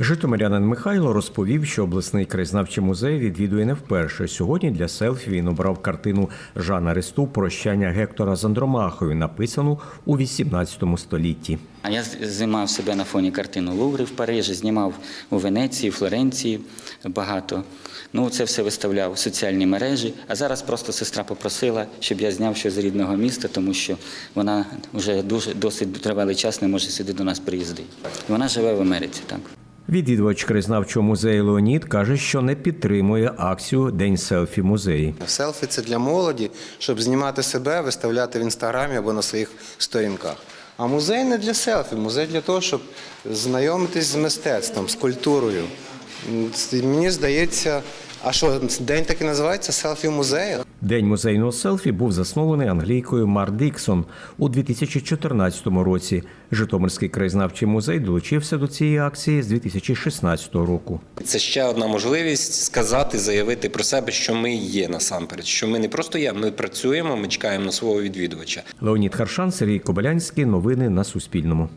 Житомирянин Михайло розповів, що обласний краєзнавчий музей відвідує не вперше. Сьогодні для селфі він обрав картину Жана Ресту Прощання Гектора з Андромахою, написану у 18 столітті. А я знімав себе на фоні картину Луври в Парижі, знімав у Венеції, Флоренції багато. Ну, це все виставляв у соціальні мережі. А зараз просто сестра попросила, щоб я зняв щось з рідного міста, тому що вона вже дуже досить тривалий час не може сюди до нас приїздити. Вона живе в Америці, так. Відвідувач краєзнавчого музею Леонід каже, що не підтримує акцію День селфі музеї. Селфі це для молоді, щоб знімати себе, виставляти в інстаграмі або на своїх сторінках. А музей не для селфі, музей для того, щоб знайомитись з мистецтвом, з культурою. Мені здається, а що день так і називається селфі в музеях? День музейного селфі був заснований англійкою Мар Діксон у 2014 році. Житомирський краєзнавчий музей долучився до цієї акції з 2016 року. Це ще одна можливість сказати, заявити про себе, що ми є насамперед. Що ми не просто є, ми працюємо, ми чекаємо на свого відвідувача. Леонід Харшан, Сергій Кобилянський. Новини на Суспільному.